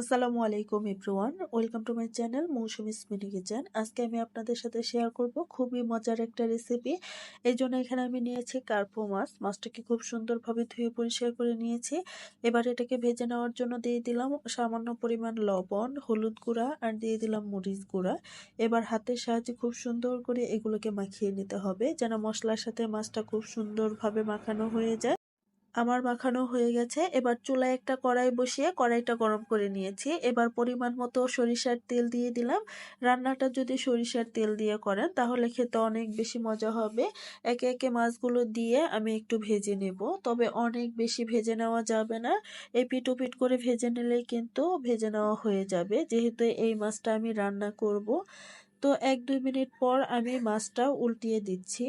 আসসালামু আলাইকুম everyone, welcome to my channel Mousumi স্মিনি kitchen. আজকে আমি আপনাদের সাথে শেয়ার করব খুবই মজার একটা রেসিপি। এই জন্য এখানে আমি নিয়েছি কার্পো মাছ। মাছটাকে খুব সুন্দরভাবে ধুয়ে পরিষ্কার করে নিয়েছি। এবার এটাকে ভেজে নেওয়ার জন্য দিয়ে দিলাম সামান্য পরিমাণ লবণ, হলুদ গুঁড়া আর দিয়ে দিলাম মরিচ গুঁড়া। এবার হাতের সাহায্যে খুব সুন্দর করে এগুলোকে মাখিয়ে নিতে হবে যেন মশলার সাথে মাছটা খুব সুন্দরভাবে মাখানো হয়ে যায়। আমার মাখানো হয়ে গেছে। এবার চুলায় একটা কড়াই বসিয়ে কড়াইটা গরম করে নিয়েছি। এবার পরিমাণ মতো সরিষার তেল দিয়ে দিলাম। রান্নাটা যদি সরিষার তেল দিয়ে করেন, তাহলে খেতে অনেক বেশি মজা হবে। একে একে মাছগুলো দিয়ে আমি একটু ভেজে নেব। তবে অনেক বেশি ভেজে নেওয়া যাবে না। এই পিট করে ভেজে নিলেই কিন্তু ভেজে নেওয়া হয়ে যাবে। যেহেতু এই মাছটা আমি রান্না করব। তো এক দুই মিনিট পর আমি মাছটা উল্টিয়ে দিচ্ছি।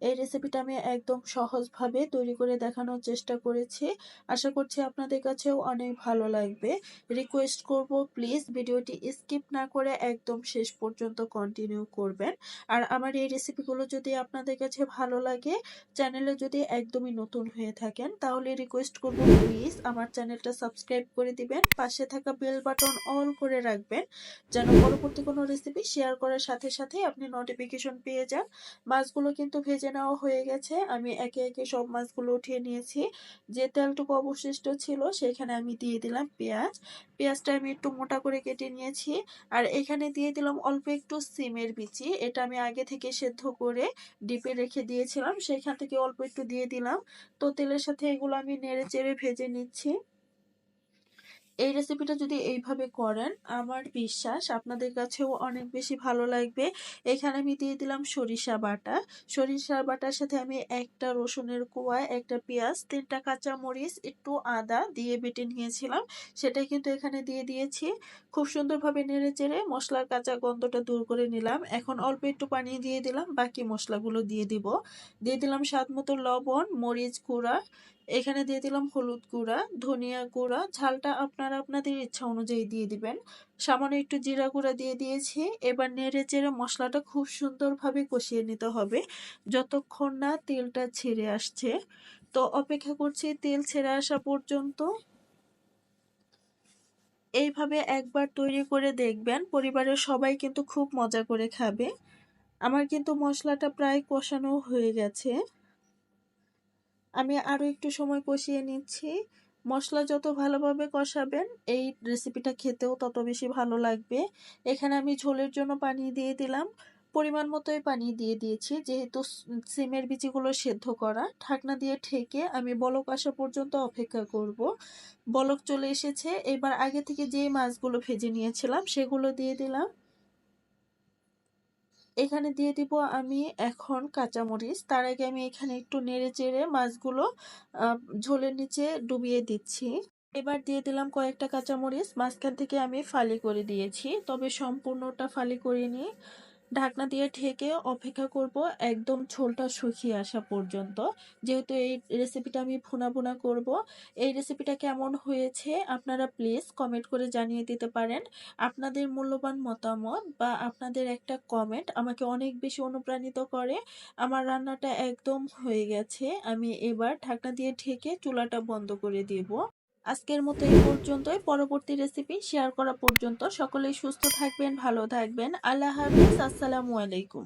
এই রেসিপিটা আমি একদম সহজভাবে তৈরি করে দেখানোর চেষ্টা করেছি। আশা করছি আপনাদের কাছেও অনেক ভালো লাগবে। রিকোয়েস্ট করব প্লিজ ভিডিওটি স্কিপ না করে একদম শেষ পর্যন্ত কন্টিনিউ করবেন। আর আমার এই রেসিপিগুলো যদি আপনাদের কাছে ভালো লাগে চ্যানেলে যদি একদমই নতুন হয়ে থাকেন, তাহলে রিকোয়েস্ট করব প্লিজ আমার চ্যানেলটা সাবস্ক্রাইব করে দিবেন, পাশে থাকা বেল বাটন অল করে রাখবেন, যেন পরবর্তী কোনো রেসিপি শেয়ার করার সাথে সাথে আপনি নোটিফিকেশন পেয়ে যান। মাছগুলো কিন্তু ভেজে ভেজে নেওয়া হয়ে গেছে। আমি একে একে সব মাছগুলো উঠিয়ে নিয়েছি। যে তেলটুকু অবশিষ্ট ছিল সেখানে আমি দিয়ে দিলাম পেঁয়াজ। পেঁয়াজটা আমি একটু মোটা করে কেটে নিয়েছি। আর এখানে দিয়ে দিলাম অল্প একটু সিমের বিচি। এটা আমি আগে থেকে সেদ্ধ করে ডিপে রেখে দিয়েছিলাম। সেখান থেকে অল্প একটু দিয়ে দিলাম। তো তেলের সাথে এগুলো আমি নেড়ে চেড়ে ভেজে নিচ্ছি। এই রেসিপিটা যদি এইভাবে করেন, আমার বিশ্বাস আপনাদের কাছেও অনেক বেশি ভালো লাগবে। এখানে আমি দিয়ে দিলাম সরিষা বাটা। সরিষা বাটার সাথে আমি একটা রসুনের কোয়া, একটা পেঁয়াজ, তিনটা কাঁচা মরিচ একটু আদা দিয়ে বেটে নিয়েছিলাম। সেটাই কিন্তু এখানে দিয়ে দিয়েছি। খুব সুন্দরভাবে নেড়ে চেড়ে মশলার কাঁচা গন্ধটা দূর করে নিলাম। এখন অল্প একটু পানি দিয়ে দিলাম। বাকি মশলাগুলো দিয়ে দিব। দিয়ে দিলাম স্বাদ মতো লবণ, মরিচ গুঁড়া এখানে দিয়ে দিলাম হলুদ গুঁড়া, ধনিয়া গুঁড়া, ঝালটা আপনারা আপনাদের ইচ্ছা অনুযায়ী দিয়ে দিবেন। সামান্য একটু জিরা গুঁড়া দিয়ে দিয়েছি। এবার নেড়ে চেড়ে মশলাটা খুব সুন্দরভাবে কষিয়ে নিতে হবে। যতক্ষণ না তেলটা ছেড়ে আসছে। তো অপেক্ষা করছি তেল ছেড়ে আসা পর্যন্ত। এইভাবে একবার তৈরি করে দেখবেন, পরিবারের সবাই কিন্তু খুব মজা করে খাবে। আমার কিন্তু মশলাটা প্রায় কষানো হয়ে গেছে। আমি আরও একটু সময় কষিয়ে নিচ্ছি। মশলা যত ভালোভাবে কষাবেন, এই রেসিপিটা খেতেও তত বেশি ভালো লাগবে। এখানে আমি ঝোলের জন্য পানি দিয়ে দিলাম। পরিমাণ মতোই পানি দিয়ে দিয়েছি, যেহেতু সিমের বিচিগুলো সেদ্ধ করা। ঢাকনা দিয়ে ঠেকে আমি বলক আসা পর্যন্ত অপেক্ষা করব। বলক চলে এসেছে। এবার আগে থেকে যে মাছগুলো ভেজে নিয়েছিলাম, সেগুলো দিয়ে দিলাম। এখানে দিয়ে দিব আমি এখন কাঁচামরিচ। তার আগে আমি এখানে একটু নেড়ে চেড়ে মাছগুলো ঝোলের নিচে ডুবিয়ে দিচ্ছি। এবার দিয়ে দিলাম কয়েকটা কাঁচামরিচ। মাঝখান থেকে আমি ফালি করে দিয়েছি, তবে সম্পূর্ণটা ফালি করিনি। ঢাকনা দিয়ে ঢেকে অপেক্ষা করব একদম ঝোলটা শুকিয়ে আসা পর্যন্ত। যেহেতু এই রেসিপিটা আমি ভুনা ভুনা করব, এই রেসিপিটা কেমন হয়েছে আপনারা প্লিজ কমেন্ট করে জানিয়ে দিতে পারেন। আপনাদের মূল্যবান মতামত বা আপনাদের একটা কমেন্ট আমাকে অনেক বেশি অনুপ্রাণিত করে। আমার রান্নাটা একদম হয়ে গেছে। আমি এবার ঢাকনা দিয়ে ঢেকে চুলাটা বন্ধ করে দেব। আজকের মতো এই পর্যন্তই। পরবর্তী রেসিপি শেয়ার করা পর্যন্ত সকলেই সুস্থ থাকবেন, ভালো থাকবেন। আল্লাহ হাফিজ, আসসালামু আলাইকুম।